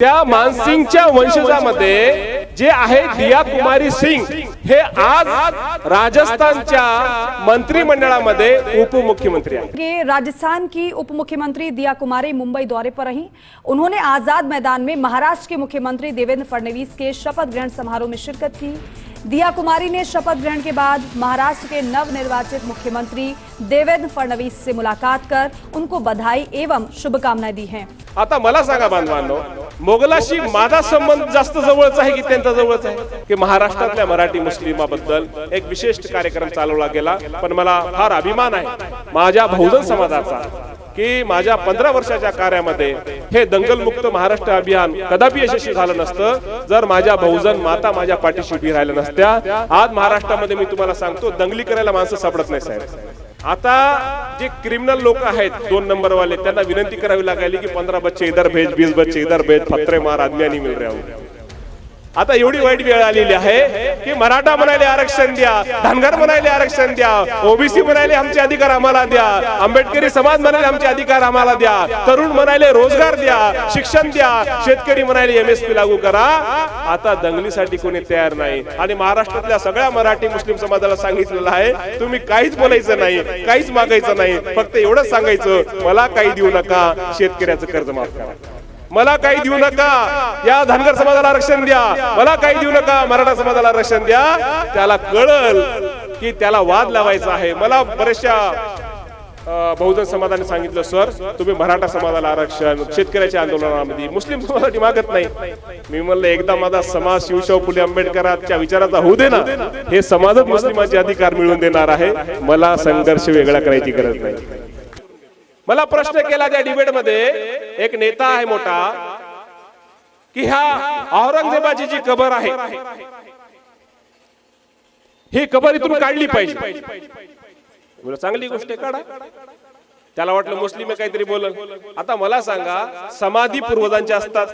त्या मानसिंगच्या वंशजामध्ये जे आहे दिया कुमारी सिंग हे आज राजस्थानच्या मंत्रिमंडळामध्ये उपमुख्यमंत्री आहे कि राजस्थान की उप मुख्यमंत्री दिया कुमारी मुंबई दौरे पर रही। उन्होंने आज़ाद मैदान में महाराष्ट्र के मुख्यमंत्री देवेंद्र फडणवीस के शपथ ग्रहण समारोह में शिरकत की। दिया कुमारी ने शपथ ग्रहण के बाद महाराष्ट्र के नवनिर्वाचित मुख्यमंत्री देवेंद्र फडणवीस से मुलाकात कर उनको बधाई एवं शुभकामनाएँ दी हैं। आता मला सांगा बांधवांनो मोगलाशी माझा संबंध जास्त जवळचा आहे की त्यांचा जवळचा आहे? की महाराष्ट्रातल्या मराठी मुस्लिमाबद्दल एक विशेष कार्यक्रम चालवला गेला पण मला फार अभिमान आहे माझ्या बहुजन समाजाचा की माझ्या पंधरा वर्षाच्या कार्यामध्ये हे दंगलमुक्त महाराष्ट्र अभियान कदापि यशस्वी झालं नसतं जर माझ्या बहुजन माता माझ्या पाठीशी उभी राहिल्या नसत्या. आज महाराष्ट्रामध्ये मी तुम्हाला सांगतो दंगली करायला माणसं सापडत नाही साहेब. आता जे क्रिमिनल लोक आहेत दोन नंबर वाले त्यांना विनंती करावी लागली की पंधरा बच्चे इधर भेज बीस बच्चे इधर भेज फत्रे मार आदमी मिल रहे हो आता एवढी वाईट वेळ आलेली आहे की मराठा म्हणाले आरक्षण द्या धनगर म्हणाले आरक्षण द्या ओबीसी म्हणाले आमचे अधिकार आम्हाला द्या आंबेडकरी समाज म्हणाले आमचे अधिकार आम्हाला द्या तरुण म्हणाले रोजगार द्या शिक्षण द्या शेतकरी म्हणाले एमएसपी लागू करा. आता दंगलीसाठी कोणी तयार नाही आणि महाराष्ट्रातल्या सगळ्या मराठी मुस्लिम समाजाला सांगितलेलं आहे तुम्ही काहीच बोलायचं नाही काहीच मागायचं नाही फक्त एवढंच सांगायचं मला काही देऊ नका शेतकऱ्याचं कर्ज माफ करा. मला काही देऊ नका. या धनगर समाजाला आरक्षण द्या. मला काही देऊ नका. मराठा समाजाला आरक्षण द्या. त्याला कळल की त्याला वाद लावायचा आहे. मला बऱ्याचशा बहुजन समाजाने सांगितलं सर तुम्ही मराठा समाजाला आरक्षण शेतकऱ्याच्या आंदोलनामध्ये मुस्लिम समाजासाठी मागत नाही. मी म्हणलं एकदा माझा समाज शिवशाहू फुले आंबेडकरांच्या विचाराचा होऊ दे ना. हे समाजच मुस्लिमांचे अधिकार मिळवून देणार आहे. मला संघर्ष वेगळा करायची गरज नाही. मला प्रश्न केला त्या डिबेटमध्ये एक नेता आहे मोठा की ह्या औरंगजेबाची जी कबर आहे. ही कबर इथून काढली पाहिजे. चांगली गोष्ट आहे काढा. त्याला वाटलं मुस्लिम काहीतरी बोलल. आता मला सांगा समाधी पूर्वजांच्या असतात.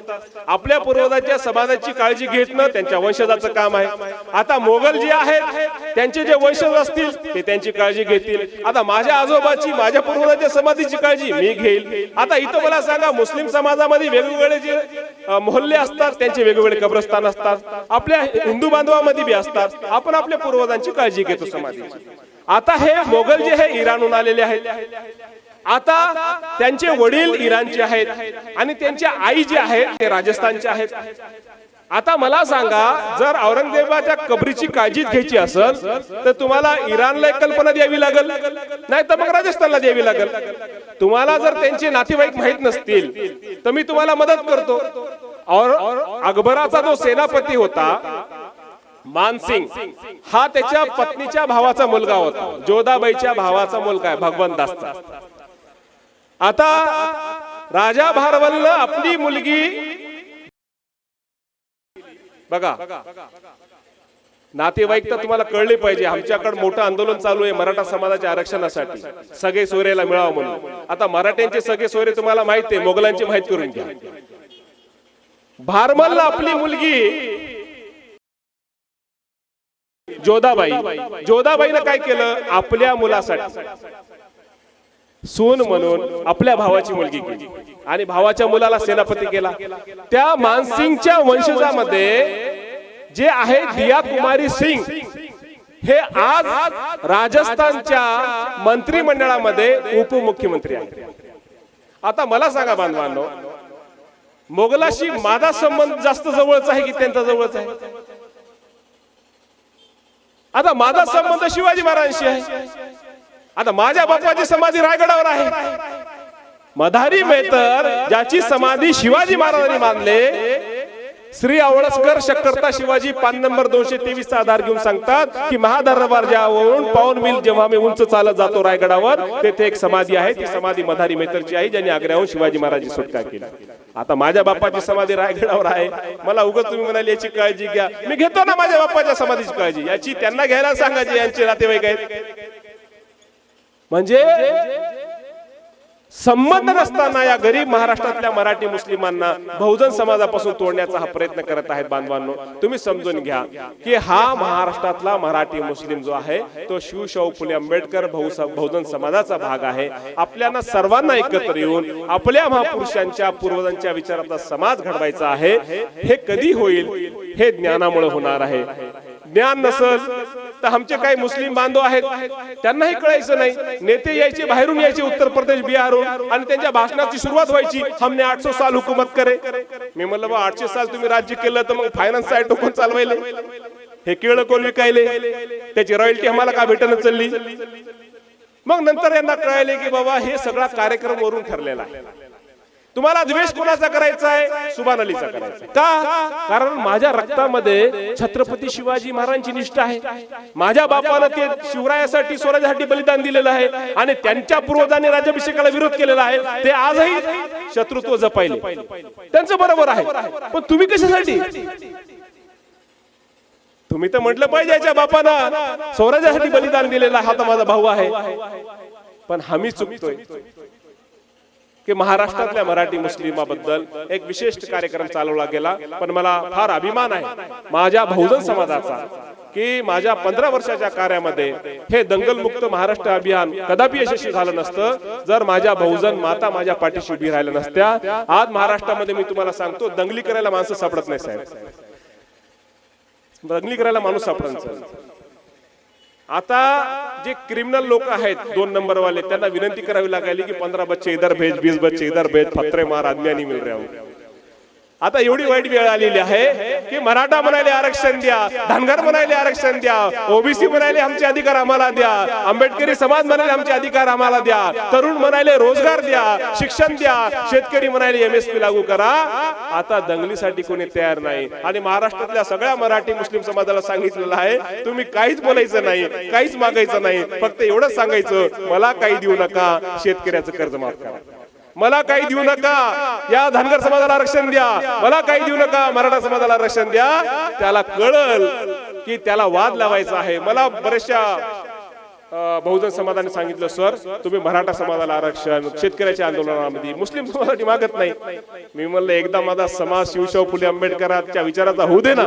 आपल्या पूर्वजांच्या समाजाची काळजी घेतणं त्यांच्या वंशजाचं काम आहे. आता मोगल जे आहेत त्यांचे जे वंशज असतील ते त्यांची काळजी घेतील. आता माझ्या आजोबाची माझ्या पूर्वजांच्या समाधीची काळजी मी घेईल. आता इथं मला सांगा मुस्लिम समाजामध्ये वेगवेगळे जे मोहल्ले असतात त्यांचे वेगवेगळे कब्रस्तान असतात. आपल्या हिंदू बांधवामध्ये बी असतात. आपण आपल्या पूर्वजांची काळजी घेतो समाधीची. आता हे मोगल जे हे इराणहून आलेले आहेत आता त्यांचे वडील इराणचे आहेत आणि त्यांची आई जी आहेत ते राजस्थानचे आहेत. आता मला सांगा जर औरंगजेबाच्या कबरीची काळजी घ्यायची असेल तर तुम्हाला इराणला एक कल्पना द्यावी लागेल. नाही तर मग राजस्थानला द्यावी लागेल. तुम्हाला जर त्यांचे नातेवाईक माहीत नसतील तर मी तुम्हाला मदत करतो. और अकबराचा जो सेनापती होता मानसिंग हा त्याच्या पत्नीच्या भावाचा मुलगा होता जोधाबाईच्या भावाचा मुलगा आहे भगवंत दासचा. आता राजा भारवल्ल आपली मुलगी बघा नातेवाईक तर तुम्हाला कळले पाहिजे आमच्याकडे मोठं आंदोलन चालू आहे मराठा समाजाच्या आरक्षणासाठी. सगळे सोयरेला मिळावं म्हणून. आता मराठ्यांचे सगळे सोयरे तुम्हाला माहीत आहे मोगलांची माहीत करून घ्या. भारमल आपली मुलगी जोधाबाई. जोधाबाईनं काय केलं? आपल्या मुलासाठी. सून म्हणून आपल्या भावाची मुलगी केली. आणि भावाच्या मुलाला सेनापती केला. त्या मानसिंगच्या वंशजामध्ये जे आहे दिया कुमारी सिंग हे आज राजस्थानच्या मंत्रिमंडळामध्ये उपमुख्यमंत्री आहे आता मला सांगा बांधवांनो मोगलाशी माझा संबंध जास्त जवळचा आहे की त्यांचा जवळचा आहे? आता माझा संबंध शिवाजी महाराजांशी आहे. आता माझ्या बापाची समाधी रायगडावर आहे. मधारी मेहतर ज्याची समाधी शिवाजी महाराजांनी मानले. श्री आवळसकर शक्करता शिवाजी पान नंबर दोनशे तेवीस चा आधार घेऊन सांगतात की महादरबार ज्यावरून पाऊन मिल जेव्हा मी उंच चालत जातो रायगडावर तेथे एक समाधी आहे. ती समाधी मधारी मेहतरची आहे ज्यांनी आग्र्याहून शिवाजी महाराजांची सुटका केली. आता माझ्या बापाची समाधी रायगडावर आहे. मला उगाच तुम्ही म्हणाले याची काळजी घ्या. मी घेतो ना माझ्या बापाच्या समाधीची काळजी. याची त्यांना घ्यायला सांगायची यांचे नातेवाईक आहेत. म्हणजे संबंध नसताना या गरीब महाराष्ट्रातल्या मराठी मुस्लिमांना बहुजन समाजापासून तोडण्याचा हा प्रयत्न करत आहेत बांधवांनो. तुम्ही समजून घ्या की हा महाराष्ट्रातला मराठी मुस्लिम जो आहे तो शिवशाहू फुले आंबेडकर बहु- बहुजन समाजाचा भाग आहे. आपल्याला सर्वांना एकत्र येऊन आपल्या महापुरुषांच्या पूर्वजांच्या विचाराचा समाज घडवायचा आहे. हे कधी होईल? हे ज्ञानामुळे होणार आहे. ज्ञान नसल तर आमचे काही मुस्लिम बांधव आहेत त्यांनाही कळायचं नाही. नेते यायचे बाहेरून यायचे उत्तर प्रदेश बिहारहून आणि त्यांच्या भाषणाची सुरुवात व्हायची. हमने आठशे साल हुकूमत करे. मी म्हणलं बा आठशे साल तुम्ही राज्य केलं तर मग फायनान्स साईड टोकून चालवायले? हे केळ कोण विकायले त्याची रॉयल्टी आम्हाला का भेटणं चालली? मग नंतर यांना कळायले की बाबा हे सगळा कार्यक्रम वरून ठरलेला आहे. तुम्हाला द्वेष कोणाचा करायचा आहे? सुभान अलीचा करायचा का? कारण माझ्या रक्तामध्ये छत्रपती शिवाजी महाराजांची निष्ठा आहे. माझ्या बापानं ते शिवरायासाठी स्वराज्यासाठी बलिदान दिलेलं आहे आणि त्यांच्या पूर्वजांनी राज्याभिषेकाला विरोध केलेला आहे. ते आजही शत्रुत्व जपायले. त्यांचं बरोबर आहे. पण तुम्ही कशासाठी? तुम्ही तर म्हटलं पाहिजे याच्या बापानं स्वराज्यासाठी बलिदान दिलेला हा तर माझा भाऊ आहे. पण आम्ही चुकतोय. की महाराष्ट्रातल्या मराठी मुस्लिमाबद्दल एक विशिष्ट कार्यक्रम चालवला गेला. पण मला फार अभिमान आहे माझ्या बहुजन समाजाचा की माझ्या पंधरा वर्षाच्या कार्यामध्ये हे दंगलमुक्त महाराष्ट्र अभियान कदापि यशस्वी झालं नसतं. जर माझ्या बहुजन माता माझ्या पाठीशी उभी राहिल्या नसत्या आज महाराष्ट्रामध्ये मी तुम्हाला सांगतो दंगली करायला माणसं सापडत नाही साहेब. दंगली करायला माणूस सापडत नाही. आता जे क्रिमिनल लोक आहेत दोन नंबर वाले त्यांना विनंती करावी लागली की पंधरा बच्चे इधर भेज बीस बच्चे इधर भेज फत्रे मार आदमी आणि मिल रहे हो आता एवढी वाईट वेळ आलेली आहे की मराठा म्हणाले आरक्षण द्या धनगर म्हणाले आरक्षण द्या ओबीसी म्हणाले आमचे अधिकार आम्हाला द्या आंबेडकरी समाज म्हणाले आमचे अधिकार आम्हाला द्या तरुण म्हणाले रोजगार द्या शिक्षण द्या शेतकरी म्हणाले एमएसपी लागू करा. आता दंगलीसाठी कोणी तयार नाही आणि महाराष्ट्रातल्या सगळ्या मराठी मुस्लिम समाजाला सांगितलेलं आहे तुम्ही काहीच बोलायचं नाही काहीच मागायचं नाही फक्त एवढंच सांगायचं मला काही देऊ नका शेतकऱ्याचं कर्ज माफ करा. मला काही देऊ नका. या धनगर समाजाला आरक्षण द्या. मला काही देऊ नका. मराठा समाजाला आरक्षण द्या. त्याला कळल की त्याला वाद लावायचा आहे. मला बऱ्याचशा बहुजन समाजाने सांगितलं सर तुम्ही मराठा समाजाला आरक्षण शेतकऱ्याच्या आंदोलनामध्ये मुस्लिम समाजासाठी मागत नाही. मी म्हणलं एकदा माझा समाज शिवशाहू फुले आंबेडकरांच्या विचाराचा होऊ दे ना.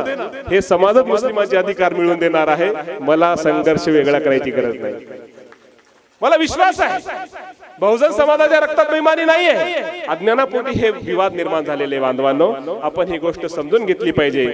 हे समाजच मुस्लिमांचे अधिकार मिळवून देणार आहे. मला संघर्ष वेगळा करायची गरज नाही. मला विश्वास आहे. बहुजन समाजाच्या रक्तात बेमानी नाहीये. अज्ञानापोटी हे विवाद निर्माण झालेले बांधवांनो. आपण ही गोष्ट समजून घेतली पाहिजे.